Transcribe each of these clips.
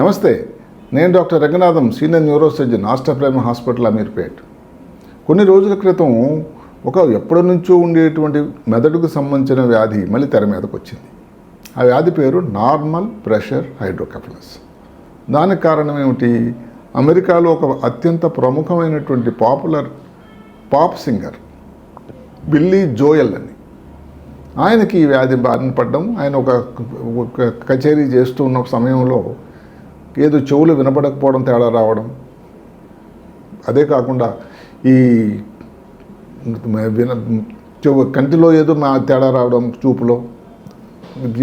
నమస్తే నేను doctor Ranganatham senior neurosurgeon surgeon Aster Prime hospital Ameerpet. కొన్ని రోజుల క్రితం ఒక ఎప్పటి నుంచో ఉండేటువంటి మెదడుకు సంబంధించిన వ్యాధి మళ్ళీ తెర మీదకు వచ్చింది. ఆ వ్యాధి పేరు నార్మల్ ప్రెషర్ హైడ్రోకెఫలస్. దానికి కారణం ఏమిటి? అమెరికాలో ఒక అత్యంత ప్రముఖమైనటువంటి popular pop singer Billy Joel అని. ఆయనకి ఈ వ్యాధి బారిన పడ్డం ఆయన ఒక కచేరీ చేస్తూ ఉన్న సమయంలో ఏదో చెవులు వినపడకపోవడం తేడా రావడం. అదే కాకుండా ఈ విన చెవు కంటిలో ఏదో మా తేడా రావడం చూపులో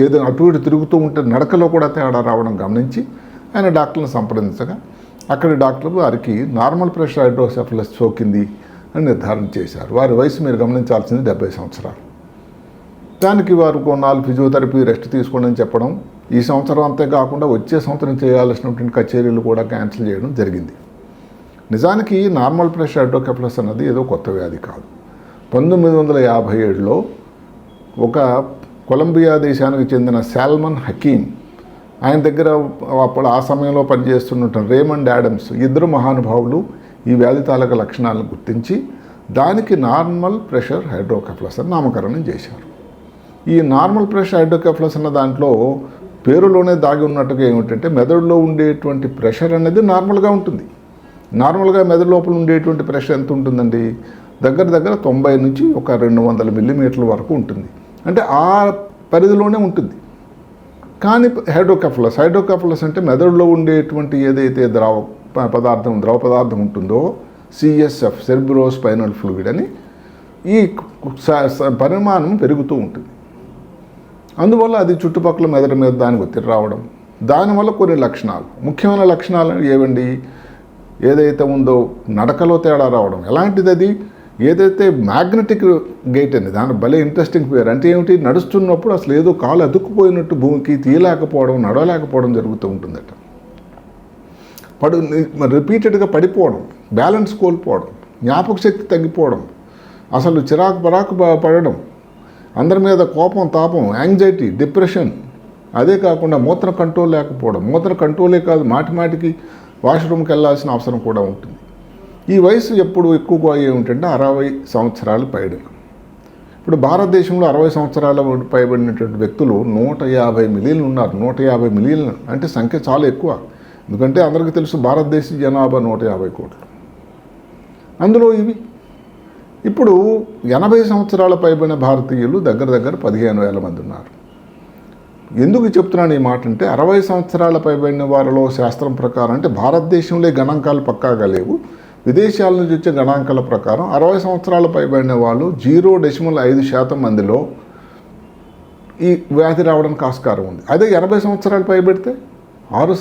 ఏదో అటు ఇటు తిరుగుతూ ఉంటే నడకలో కూడా తేడా రావడం గమనించి ఆయన డాక్టర్ని సంప్రదించగా అక్కడి డాక్టర్ వారికి నార్మల్ ప్రెషర్ హైడ్రోసెఫలస్ సోకింది అని నిర్ధారణ చేశారు. వారి వయసు మీరు గమనించాల్సింది డెబ్బై సంవత్సరాలు. దానికి వారు కొన్నాళ్ళు ఫిజియోథెరపీ రెస్ట్ తీసుకోండి అని చెప్పడం ఈ సంవత్సరం అంతే కాకుండా వచ్చే సంవత్సరం చేయాల్సినటువంటి కచేరీలు కూడా క్యాన్సిల్ చేయడం జరిగింది. నిజానికి నార్మల్ ప్రెషర్ అడ్డోకెప్లస్ అన్నది ఏదో కొత్త వ్యాధి కాదు. పంతొమ్మిది వందల యాభై ఏడులో ఒక కొలంబియా దేశానికి చెందిన సాల్మన్ హకీమ్ ఆయన దగ్గర అప్పుడు ఆ సమయంలో పనిచేస్తున్నటువంటి రేమండ్ యాడమ్స్ ఇద్దరు మహానుభావులు ఈ వ్యాధి తాలక లక్షణాలను గుర్తించి దానికి నార్మల్ ప్రెషర్ హైడ్రోకెఫ్లస్ అని నామకరణం చేశారు. ఈ నార్మల్ ప్రెషర్ హైడ్రోకెఫ్లస్ అన్న దాంట్లో పేరులోనే దాగి ఉన్నట్టుగా ఏమిటంటే మెదడులో ఉండేటువంటి ప్రెషర్ అనేది నార్మల్గా ఉంటుంది. నార్మల్గా మెదడు లోపల ఉండేటువంటి ప్రెషర్ ఎంత ఉంటుందండి? దగ్గర దగ్గర తొంభై నుంచి ఒక రెండు వందల మిల్లీమీటర్ల వరకు ఉంటుంది. అంటే ఆ పరిధిలోనే ఉంటుంది. కానీ హైడ్రోకెఫలస్ హైడ్రోకెఫలస్ అంటే మెదడులో ఉండేటువంటి ఏదైతే ద్రవ ప- పదార్థం ద్రవ పదార్థం ఉంటుందో సిఎస్ఎఫ్ సెర్బ్రో స్పైనల్ ఫ్లూయిడ్ అని ఈ స- పరిమాణం పెరుగుతూ ఉంటుంది. అందువల్ల అది చుట్టుపక్కల మెదడు మీద దానికి ఒత్తిడి రావడం. దానివల్ల కొన్ని లక్షణాలు. ముఖ్యమైన లక్షణాలు ఏవండి? ఏదైతే ఉందో నడకలో తేడా రావడం. ఎలాంటిది అది? ఏదైతే మ్యాగ్నెటిక్ గేట్ అని దాని భలే ఇంట్రెస్టింగ్ పేరు. అంటే ఏమిటి? నడుస్తున్నప్పుడు అసలు ఏదో కాలు అతుక్కుపోయినట్టు భూమికి తీయలేకపోవడం నడవలేకపోవడం జరుగుతూ ఉంటుందట. పడు రిపీటెడ్గా పడిపోవడం బ్యాలెన్స్ కోల్పోవడం జ్ఞాపక శక్తి తగ్గిపోవడం అసలు చిరాకు పరాకు పడడం అందరి మీద కోపం తాపం యాంగ్జైటీ డిప్రెషన్ అదే కాకుండా మూత్ర కంట్రోల్ లేకపోవడం. మూత్ర కంట్రోలే కాదు మాటి మాటికి వాష్రూమ్కి వెళ్ళాల్సిన అవసరం కూడా ఉంటుంది. ఈ వయసు ఎప్పుడు ఎక్కువగా ఏమిటంటే అరవై సంవత్సరాలు పైన ఇప్పుడు భారతదేశంలో అరవై సంవత్సరాల పైబడినటువంటి వ్యక్తులు నూట యాభై మిలియన్లు ఉన్నారు. నూట యాభై మిలియన్లు అంటే సంఖ్య చాలా ఎక్కువ. ఎందుకంటే అందరికీ తెలుసు భారతదేశ జనాభా నూట యాభై కోట్లు. అందులో ఇవి ఇప్పుడు ఎనభై సంవత్సరాల పైబడిన భారతీయులు దగ్గర దగ్గర పదిహేను వేల మంది ఉన్నారు. ఎందుకు చెప్తున్నాను ఈ మాట అంటే అరవై సంవత్సరాల పైబడిన వారిలో శాస్త్రం ప్రకారం అంటే భారతదేశంలో గణాంకాలు పక్కాగా లేవు. విదేశాల నుంచి వచ్చే గణాంకాల ప్రకారం అరవై సంవత్సరాల పైబడిన వాళ్ళు జీరో డెసిమల్ ఐదు శాతం మందిలో ఈ వ్యాధి రావడానికి ఆస్కారం ఉంది. అదే ఎనభై సంవత్సరాలు పైబడితే ఆరు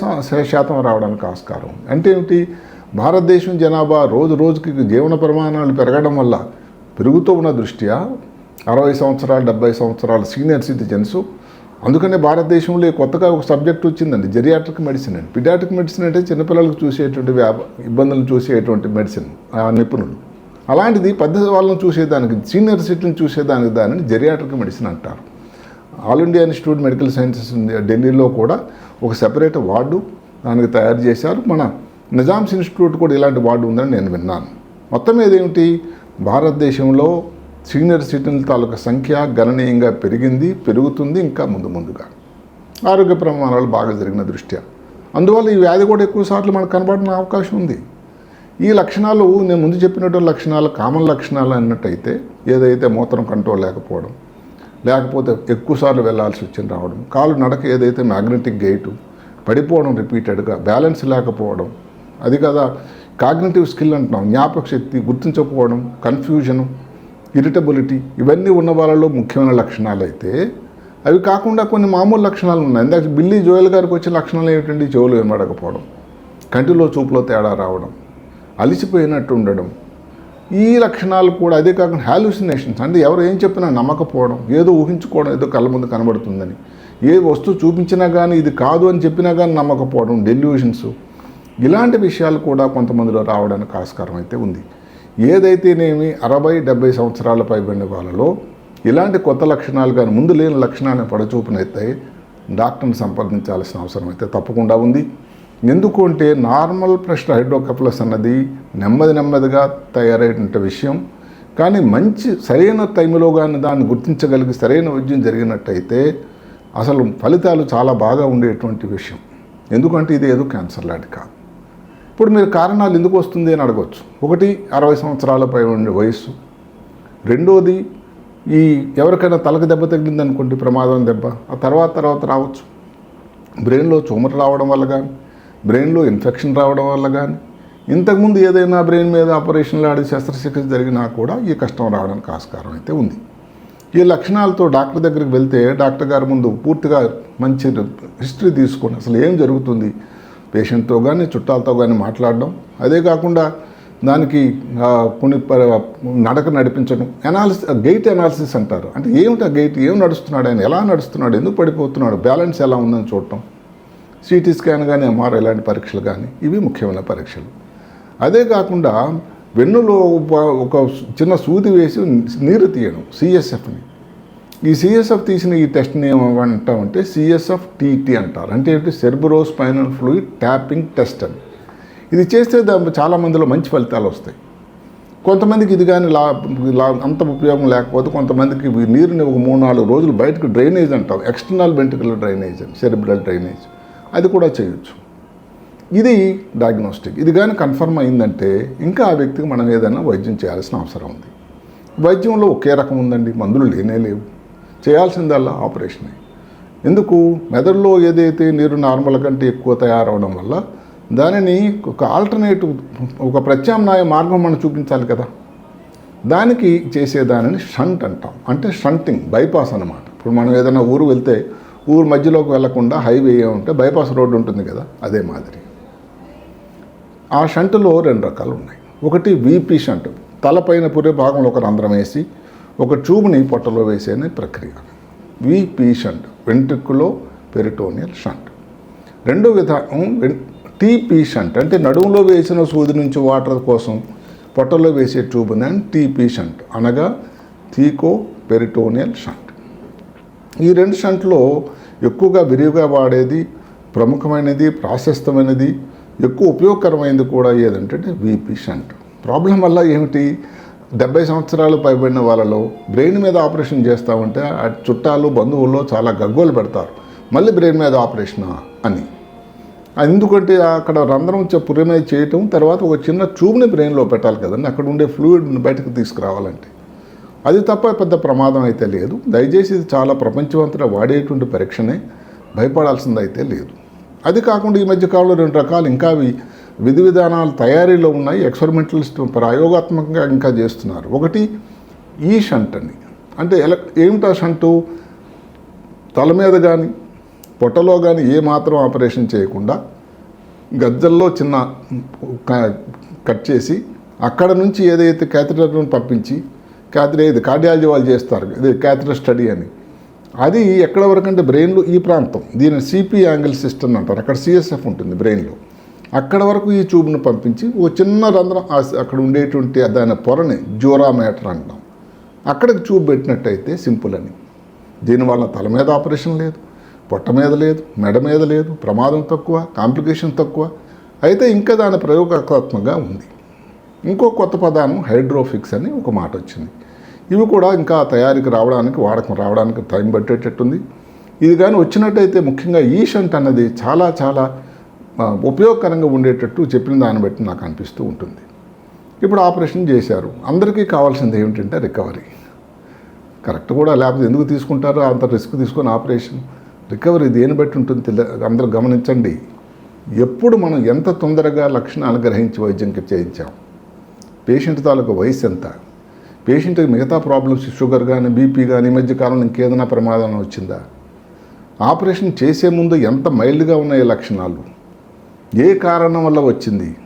శాతం రావడానికి ఆస్కారం ఉంది. అంటే ఏమిటి? భారతదేశం జనాభా రోజు రోజుకి జీవన ప్రమాణాలు పెరగడం వల్ల పెరుగుతూ ఉన్న దృష్ట్యా అరవై సంవత్సరాలు డెబ్బై సంవత్సరాల సీనియర్ సిటిజన్స్. అందుకనే భారతదేశంలో కొత్తగా ఒక సబ్జెక్ట్ వచ్చిందండి జెరియాట్రిక్ మెడిసిన్ అండి. పిడాట్రిక్ మెడిసిన్ అంటే చిన్నపిల్లలకు చూసేటువంటి వ్యాప ఇబ్బందులను చూసేటువంటి మెడిసిన్ ఆ నిపుణులు. అలాంటిది పెద్ద వాళ్ళని చూసేదానికి సీనియర్ సిటిజన్ చూసేదానికి దానిని జెరియాట్రిక్ మెడిసిన్ అంటారు. All India institute medical sciences ఢిల్లీలో కూడా ఒక సెపరేట్ వార్డు దానికి తయారు చేశారు. మన నిజామ్స్ ఇన్స్టిట్యూట్ కూడా ఇలాంటి వార్డు ఉందని నేను విన్నాను. మొత్తం ఏదేమిటి భారతదేశంలో సీనియర్ సిటిజన్ల తాలూకా సంఖ్య గణనీయంగా పెరిగింది పెరుగుతుంది ఇంకా ముందు ముందుగా. ఆరోగ్య ప్రమాణాలు బాగా జరిగిన దృష్ట్యా. అందువల్ల ఈ వ్యాధి కూడా ఎక్కువ సార్లు మనకు కనబడిన అవకాశం ఉంది. ఈ లక్షణాలు నేను ముందు చెప్పినట్టు లక్షణాలు కామన్ లక్షణాలు అన్నట్టయితే ఏదైతే మూత్రం కంట్రోల్ లేకపోవడం లేకపోతే ఎక్కువసార్లు వెళ్ళాల్సి వచ్చింది రావడం కాలు నడక ఏదైతే మ్యాగ్నెటిక్ గేటు పడిపోవడం రిపీటెడ్గా బ్యాలెన్స్ లేకపోవడం అది కదా. కాగ్నేటివ్ స్కిల్ అంటున్నాం. జ్ఞాపక శక్తి గుర్తించకపోవడం కన్ఫ్యూజను ఇరిటబిలిటీ ఇవన్నీ ఉన్న వాళ్ళలో ముఖ్యమైన లక్షణాలు అయితే అవి కాకుండా కొన్ని మామూలు లక్షణాలు ఉన్నాయి. ఇందాక బిల్లీ జోయల్ గారికి వచ్చే లక్షణాలు ఏమిటండి? చెవులు వినబడకపోవడం కంటిలో చూపులో తేడా రావడం అలిసిపోయినట్టు ఉండడం. ఈ లక్షణాలు కూడా అదే కాకుండా హాల్యూసినేషన్స్ అంటే ఎవరు ఏం చెప్పినా నమ్మకపోవడం ఏదో ఊహించుకోవడం ఏదో కళ్ళ ముందు కనబడుతుందని. ఏ వస్తువు చూపించినా కానీ ఇది కాదు అని చెప్పినా కానీ నమ్మకపోవడం డెల్యూషన్స్ ఇలాంటి విషయాలు కూడా కొంతమందిలో రావడానికి ఆస్కారం అయితే ఉంది. ఏదైతేనేమి అరవై డెబ్బై సంవత్సరాల పైబడిన వాళ్ళలో ఇలాంటి కొత్త లక్షణాలు కానీ ముందు లేని లక్షణాలను పడచూపునైతే డాక్టర్ని సంప్రదించాల్సిన అవసరం అయితే తప్పకుండా ఉంది. ఎందుకు అంటే నార్మల్ ప్రెషర్ హైడ్రోకెఫలస్ అన్నది నెమ్మది నెమ్మదిగా తయారయ్యేటువంటి విషయం. కానీ మంచి సరైన టైంలో కానీ దాన్ని గుర్తించగలిగి సరైన వైద్యం జరిగినట్టయితే అసలు ఫలితాలు చాలా బాగా ఉండేటువంటి విషయం. ఎందుకంటే ఇది ఏదో క్యాన్సర్ లాంటి కాదు. ఇప్పుడు మీరు కారణాలు ఎందుకు వస్తుంది అని అడగవచ్చు ఒకటి అరవై సంవత్సరాలపై ఉండే వయస్సు. రెండోది ఈ ఎవరికైనా తలకు దెబ్బ తగిలింది అనుకోండి ప్రమాదం దెబ్బ ఆ తర్వాత తర్వాత రావచ్చు. బ్రెయిన్లో చోమట రావడం వల్ల కానీ బ్రెయిన్లో ఇన్ఫెక్షన్ రావడం వల్ల కానీ ఇంతకుముందు ఏదైనా బ్రెయిన్ మీద ఆపరేషన్లు ఆడి శస్త్రచికిత్స జరిగినా కూడా ఈ కష్టం రావడానికి ఆస్కారం అయితే ఉంది. ఈ లక్షణాలతో డాక్టర్ దగ్గరికి వెళ్తే డాక్టర్ గారి ముందు పూర్తిగా మంచి హిస్టరీ తీసుకొని అసలు ఏం జరుగుతుంది పేషెంట్తో కానీ చుట్టాలతో కానీ మాట్లాడడం. అదే కాకుండా దానికి కొన్ని ప- నడక నడిపించడం. అనాలిసిస్ గెయిట్ అనాలిసిస్ అంటారు. అంటే ఏమిటి ఆ గెయిట్ ఏం నడుస్తున్నాడు ఆయన? ఎలా నడుస్తున్నాడు? ఎందుకు పడిపోతున్నాడు? బ్యాలెన్స్ ఎలా ఉందని చూడటం. సిటీ స్కాన్ కానీ ఎంఆర్ఐ ఇలాంటి పరీక్షలు కానీ ఇవి ముఖ్యమైన పరీక్షలు. అదే కాకుండా వెన్నులో ఒక- ఒక చిన్న సూది వేసి నీరు తీయడం సిఎస్ఎఫ్ని ఈ సిఎస్ఎఫ్ తీసిన ఈ టెస్ట్ని ఏమంటామంటే సిఎస్ఎఫ్ టీటీ అంటారు. అంటే ఏంటి? Cerebro spinal fluid tapping test అని. ఇది చేస్తే చాలామందిలో చాలా మందిలో మంచి ఫలితాలు వస్తాయి. కొంతమందికి ఇది కానీ లా లా అంత ఉపయోగం లేకపోతే కొంతమందికి నీరుని ఒక మూడు నాలుగు రోజులు బయటకు డ్రైనేజ్ అంటాం ఎక్స్టర్నల్ వెంట్రికల్ డ్రైనేజ్ అని సెరిబ్రల్ డ్రైనేజ్. అది కూడా చేయొచ్చు. ఇది డయాగ్నోస్టిక్ ఇది కానీ కన్ఫర్మ్ అయిందంటే ఇంకా ఆ వ్యక్తికి మనం ఏదైనా వైద్యం చేయాల్సిన అవసరం ఉంది. వైద్యంలో ఒకే రకం ఉందండి. మందులు లేనే లేవు. చేయాల్సిందల్లా ఆపరేషనే. ఎందుకు? మెదడులో ఏదైతే నీరు నార్మల్ కంటే ఎక్కువ తయారవడం వల్ల దానిని ఒక ఆల్టర్నేటివ్ ఒక ప్రత్యామ్నాయ మార్గం మనం చూపించాలి కదా. దానికి చేసేదానిని షంట్ అంటాం. అంటే షంటింగ్ బైపాస్ అన్నమాట. ఇప్పుడు మనం ఏదైనా ఊరు వెళ్తే ఊరు మధ్యలోకి వెళ్ళకుండా హైవే ఉంటే బైపాస్ రోడ్డు ఉంటుంది కదా అదే మాదిరి. ఆ షంటులో రెండు రకాలు ఉన్నాయి. ఒకటి వీపీ షంట్. తలపైన పురే భాగంలో ఒక రంధ్రం వేసి ఒక ట్యూబ్ని పొట్టలో వేసేనే ప్రక్రియ. VP shunt ventriculo peritoneal shunt. రెండో విధానం టీ టీపీ షంట్ అంటే నడుములో వేసిన సూది నుంచి వాటర్ కోసం పొట్టలో వేసే ట్యూబ్ దాన్ని టీపీ షంట్ అనగా థీకో పెరిటోనియల్ షంట్. ఈ రెండు షంట్లో ఎక్కువగా విరివిగా వాడేది ప్రముఖమైనది ప్రాశస్తమైనది ఎక్కువ ఉపయోగకరమైనది కూడా ఏదంటే వీపీ షంట్. ప్రాబ్లం వల్ల ఏమిటి? డెబ్బై సంవత్సరాలు పైబడిన వాళ్ళలో బ్రెయిన్ మీద ఆపరేషన్ చేస్తామంటే ఆ చుట్టాలు బంధువుల్లో చాలా గగ్గోలు పెడతారు. మళ్ళీ బ్రెయిన్ మీద ఆపరేషనా అని. ఎందుకంటే అక్కడ రంధ్రం చ- పుర్రె మీద చేయటం తర్వాత ఒక చిన్న ట్యూబ్ని బ్రెయిన్లో పెట్టాలి కదండి. అక్కడ ఉండే ఫ్లూయిడ్ని బయటకు తీసుకురావాలంటే. అది తప్ప పెద్ద ప్రమాదం అయితే లేదు. దయచేసి ఇది చాలా ప్రపంచమంతటా వాడేటువంటి పరీక్షనే. భయపడాల్సింది అయితే లేదు. అది కాకుండా ఈ మధ్య కాలంలో రెండు రకాలు ఇంకా అవి విధి విధానాలు తయారీలో ఉన్నాయి ఎక్స్పెరిమెంటలిస్ట్ ప్రయోగాత్మకంగా ఇంకా చేస్తున్నారు. ఒకటి ఈ షంట్ అని అంటే ఎలా ఏమిటా షంటు? తల మీద కానీ పొట్టలో కానీ ఏ మాత్రం ఆపరేషన్ చేయకుండా గజ్జల్లో చిన్న కట్ చేసి అక్కడ నుంచి ఏదైతే క్యాథిటర్ను పంపించి క్యాథిటర్ ఏది కార్డియాలజీ వాళ్ళు చేస్తారు ఇది క్యాథిటర్ స్టడీ అని. అది ఎక్కడ వరకు అంటే బ్రెయిన్లో ఈ ప్రాంతం. దీని సిపి యాంగిల్ సిస్టమ్ అంటారు. అక్కడ సిఎస్ఎఫ్ ఉంటుంది బ్రెయిన్లో. అక్కడ వరకు ఈ ట్యూబ్ను పంపించి ఓ చిన్న రంధ్రం అక్కడ ఉండేటువంటి దాని పొరని జోరా మ్యాటర్ అంటాం. అక్కడికి ట్యూబ్ పెట్టినట్టయితే సింపుల్ అని. దీనివల్ల తల మీద ఆపరేషన్ లేదు పొట్ట మీద లేదు మెడ మీద లేదు ప్రమాదం తక్కువ కాంప్లికేషన్ తక్కువ. అయితే ఇంకా దాని ప్రయోగాత్మకంగా ఉంది. ఇంకో కొత్త పదానం హైడ్రోఫిక్స్ అని ఒక మాట వచ్చింది. ఇవి కూడా ఇంకా తయారీకి రావడానికి వాడకం రావడానికి టైం పట్టేటట్టుంది. ఇది కానీ వచ్చినట్టయితే ముఖ్యంగా ఈ షంట్ అన్నది చాలా చాలా ఉపయోగకరంగా ఉండేటట్టు చెప్పిన దాన్ని బట్టి నాకు అనిపిస్తూ ఉంటుంది. ఇప్పుడు ఆపరేషన్ చేశారు. అందరికీ కావాల్సింది ఏమిటంటే రికవరీ. కరెక్ట్ కూడా లేకపోతే ఎందుకు తీసుకుంటారో? అంత రిస్క్ తీసుకొని ఆపరేషన్. రికవరీ దేని బట్టి ఉంటుంది తెలి- అందరూ గమనించండి. ఎప్పుడు మనం ఎంత తొందరగా లక్షణాలు గ్రహించి వైద్యంకి చేయించాం? పేషెంట్ తాలూకు వయసు ఎంత? పేషెంట్కి మిగతా ప్రాబ్లమ్స్ షుగర్ కానీ బీపీ కానీ ఈ మధ్య కాలంలో ఇంకేదైనా ప్రమాదం వచ్చిందా? ఆపరేషన్ చేసే ముందు ఎంత మైల్డ్గా ఉన్నాయి లక్షణాలు? ఏ కారణం వల్ల వచ్చింది?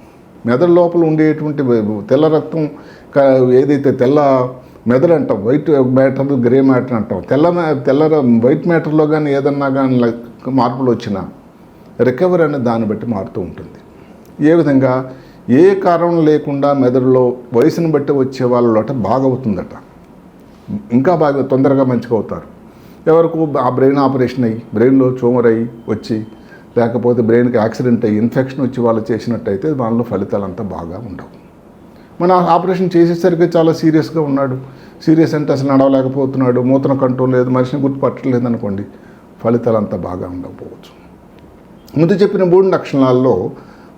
మెదడు లోపల ఉండేటువంటి తెల్ల రక్తం ఏదైతే తెల్ల మెదడు అంటాం వైట్ మ్యాటర్ గ్రే మ్యాటర్ అంటాం తెల్ల మ్యా- తెల్ల వైట్ మ్యాటర్లో కానీ ఏదన్నా కానీ మార్పులు వచ్చినా రికవరీ అనేది దాన్ని బట్టి మారుతూ ఉంటుంది. ఏ విధంగా? ఏ కారణం లేకుండా మెదడులో వయసును బట్టి వచ్చే వాళ్ళలో బాగా బాగవుతుందట. ఇంకా బాగా తొందరగా మంచిగా అవుతారు. ఎవరికి ఆ బ్రెయిన్ ఆపరేషన్ అయ్యి బ్రెయిన్లో ట్యూమర్ అయ్యి వచ్చి లేకపోతే బ్రెయిన్కి యాక్సిడెంట్ అయ్యి ఇన్ఫెక్షన్ వచ్చి వాళ్ళు చేసినట్టయితే వాళ్ళలో ఫలితాలు అంతా బాగా ఉండవు. మన ఆపరేషన్ చేసేసరికి చాలా సీరియస్గా ఉన్నాడు. సీరియస్ అంటే అసలు నడవలేకపోతున్నాడు. మూత్రం కంట్రోల్ లేదు మనిషిని గుర్తుపట్టలేదు అనుకోండి ఫలితాలు అంతా బాగా ఉండకపోవచ్చు. ముందు చెప్పిన మూడు లక్షణాల్లో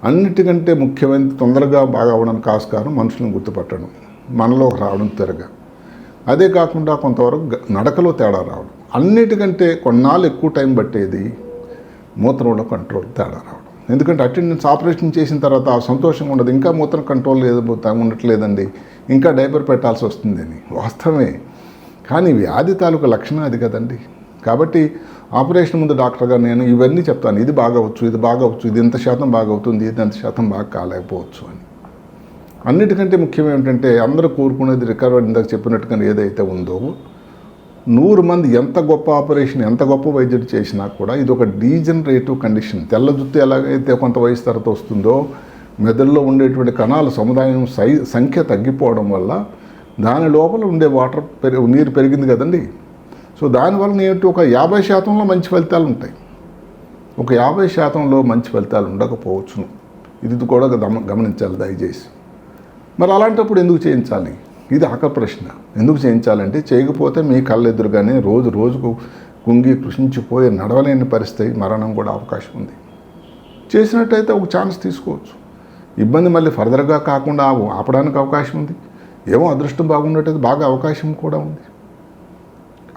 అన్నిటికంటే ముఖ్యమైన తొందరగా బాగా అవడానికి ఆస్కారం మనుషులను గుర్తుపట్టడం మనలో రావడం త్వరగా అదే కాకుండా కొంతవరకు నడకలో తేడా రావడం. అన్నిటికంటే కొన్నాళ్ళు ఎక్కువ టైం పట్టేది మూత్రంలో కంట్రోల్ తేడా రావడం. ఎందుకంటే అటెండెన్స్ ఆపరేషన్ చేసిన తర్వాత ఆ సంతోషంగా ఉండదు. ఇంకా మూత్రం కంట్రోల్ లేదు ఉండట్లేదండి. ఇంకా డైపర్ పెట్టాల్సి వస్తుందని. వాస్తవమే. కానీ వ్యాధి తాలూకు లక్షణం అది కదండి. కాబట్టి ఆపరేషన్ ముందు డాక్టర్గా నేను ఇవన్నీ చెప్తాను. ఇది బాగవచ్చు ఇది బాగవచ్చు ఇది ఎంత శాతం బాగవుతుంది ఇది ఎంత శాతం బాగా కాలేకపోవచ్చు అని. అన్నిటికంటే ముఖ్యం ఏమిటంటే అందరూ కోరుకునేది రికవరీ ఇందాక చెప్పినట్టుగా ఏదైతే ఉందో నూరు మంది ఎంత గొప్ప ఆపరేషన్ ఎంత గొప్ప వైద్యుడు చేసినా కూడా ఇది ఒక డీజనరేటివ్ కండిషన్. తెల్ల జుత్తు ఎలాగైతే కొంత వయసు తర్వాత వస్తుందో మెదడులో ఉండేటువంటి కణాల సముదాయం సై సంఖ్య తగ్గిపోవడం వల్ల దాని లోపల ఉండే వాటర్ పెరి నీరు పెరిగింది కదండి. సో దానివల్ల ఏంటి ఒక యాభై శాతంలో మంచి ఫలితాలు ఉంటాయి. ఒక యాభై శాతంలో మంచి ఫలితాలు ఉండకపోవచ్చును. ఇది కూడా గమ- గమనించాలి దయచేసి. మరి అలాంటప్పుడు ఎందుకు చేయించాలి? ఇది ఆకలి ప్రశ్న. ఎందుకు చేయించాలంటే చేయకపోతే మీ కళ్ళెదురుగానే రోజు రోజుకు కుంగి కృషించిపోయి నడవలేని పరిస్థితి మరణం కూడా అవకాశం ఉంది. చేసినట్టయితే ఒక ఛాన్స్ తీసుకోవచ్చు. ఇబ్బంది మళ్ళీ ఫర్దర్గా కాకుండా ఆపడానికి అవకాశం ఉంది. ఏమో అదృష్టం బాగున్నట్టయితే బాగా అవకాశం కూడా ఉంది.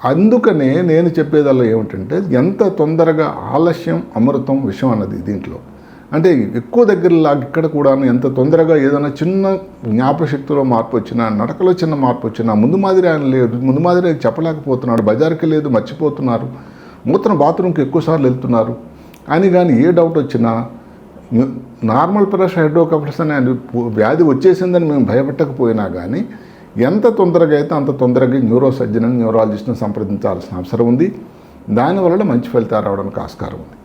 అందుకనే నేను చెప్పేదల్లా ఏమిటంటే ఎంత తొందరగా ఆలస్యం అమృతం విషయం అన్నది దీంట్లో. అంటే ఎక్కువ దగ్గరలా ఇక్కడ కూడా ఎంత తొందరగా ఏదైనా చిన్న జ్ఞాపశక్తిలో మార్పు వచ్చినా నడకలో చిన్న మార్పు వచ్చినా ముందు మాదిరి ఆయన లేదు ముందు మాదిరి ఆయన చెప్పలేకపోతున్నాడు బజార్కి లేదు మర్చిపోతున్నారు నూతన బాత్రూమ్కి ఎక్కువసార్లు వెళ్తున్నారు. అని కానీ ఏ డౌట్ వచ్చినా నార్మల్ ప్రెషర్ హైడ్రోకఫ్లస్ అనే వ్యాధి వచ్చేసిందని మేము భయపెట్టకపోయినా కానీ ఎంత తొందరగా అయితే అంత తొందరగా న్యూరో సర్జన్ న్యూరాలజిస్ట్ని సంప్రదించాల్సిన అవసరం ఉంది. దానివల్ల మంచి ఫలితాలు రావడానికి ఆస్కారం ఉంది.